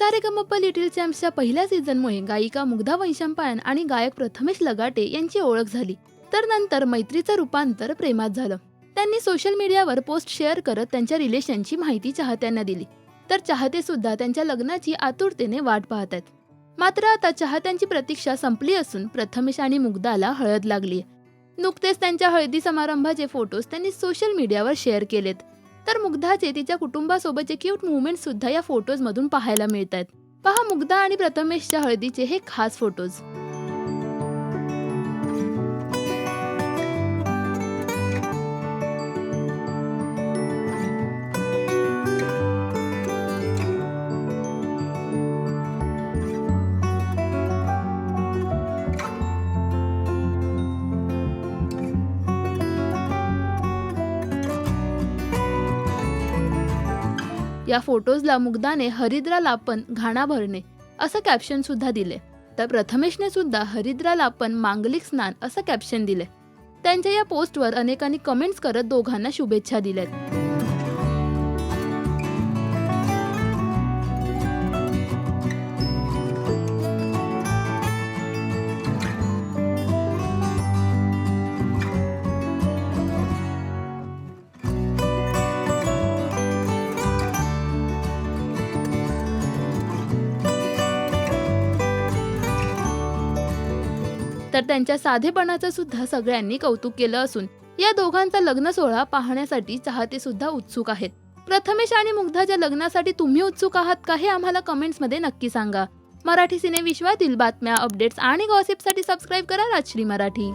सारेगमप्पा little चॅम्प्सच्या पहिल्या सीझनमुळे गायिका मुग्धा वैशंपायन आणि गायक प्रथमेश लगाटे यांची ओळख झाली. तर नंतर मैत्रीचं रूपांतर प्रेमात झालं. त्यांनी सोशल मीडियावर पोस्ट शेअर करत त्यांच्या रिलेशनची माहिती चाहत्यांना दिली. तर चाहते सुद्धा त्यांच्या लग्नाची आतुरतेने वाट पाहत आहेत मात्र आता चाहत्यांची प्रतीक्षा संपली असून प्रथमेश आणि मुग्धाला हळद लागली नुकतेच त्यांच्या हळदी समारंभाचे फोटोज त्यांनी सोशल मीडियावर शेअर केलेत. तर मुग्धाचे तिच्या कुटुंबासोबतचे क्यूट मुवमेंट सुद्धा या फोटोज मधून पाहायला मिळत आहेत पहा मुग्धा आणि प्रथमेशच्या हळदीचे हे खास फोटोज या फोटोजला मुग्धाने हरिद्रा लापन घाणा भरणे असं कॅप्शन सुद्धा दिले. तर प्रथमेशने सुद्धा हरिद्रा लापन मांगलिक स्नान असं कॅप्शन दिले. त्यांच्या या पोस्टवर अनेकांनी कमेंट्स करत दोघांना शुभेच्छा दिल्यात. तर त्यांच्या साधेपणाचं सुद्धा सगळ्यांनी कौतुक केलं असून या दोघांचा लग्न सोहळा पाहण्यासाठी चाहते सुद्धा उत्सुक आहेत. प्रथमेश आणि मुग्धाच्या लग्नासाठी तुम्ही उत्सुक आहात का हे आम्हाला कमेंट्समध्ये नक्की सांगा. मराठी सिने विश्वातील बातम्या अपडेट्स आणि गॉसिपसाठी सबस्क्राईब करा राजश्री मराठी.